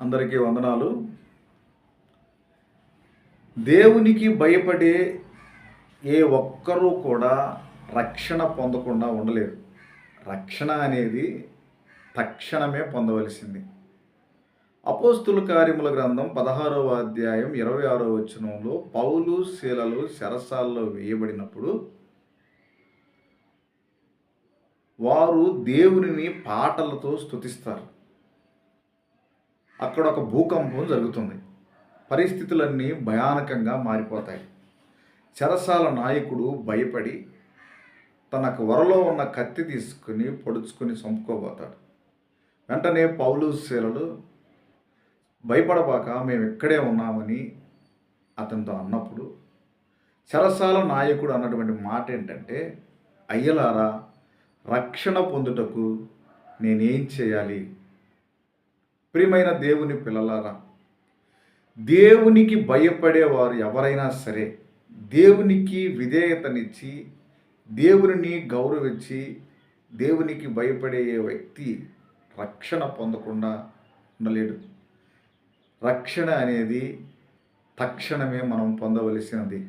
అందరికీ వందనాలు. దేవునికి భయపడే ఏ ఒక్కరూ కూడా రక్షణ పొందకుండా ఉండలేరు. రక్షణ అనేది తక్షణమే పొందవలసింది. అపోస్తుల కార్యముల గ్రంథం పదహారవ అధ్యాయం ఇరవై ఆరో వచనంలో పౌలు శీలలు శరసాల్లో వేయబడినప్పుడు వారు దేవునిని పాటలతో స్తుతిస్తారు. అక్కడ ఒక భూకంపం జరుగుతుంది. పరిస్థితులన్నీ భయానకంగా మారిపోతాయి. చెరసాల నాయకుడు భయపడి తనకు వరలో ఉన్న కత్తి తీసుకుని పొడుచుకుని చంపుకోబోతాడు. వెంటనే పౌలు శీలలు భయపడబాక మేము ఇక్కడే ఉన్నామని అతనితో అన్నప్పుడు చెరసాల నాయకుడు అన్నటువంటి మాట ఏంటంటే అయ్యలారా రక్షణ పొందుటకు నేనేం చేయాలి? ప్రియమైన దేవుని పిల్లలారా దేవునికి భయపడేవారు ఎవరైనా సరే దేవునికి విధేయతనిచ్చి దేవుని గౌరవించి దేవునికి భయపడే వ్యక్తి రక్షణ పొందకుండా ఉండలేడు. రక్షణ అనేది తక్షణమే మనం పొందవలసినది.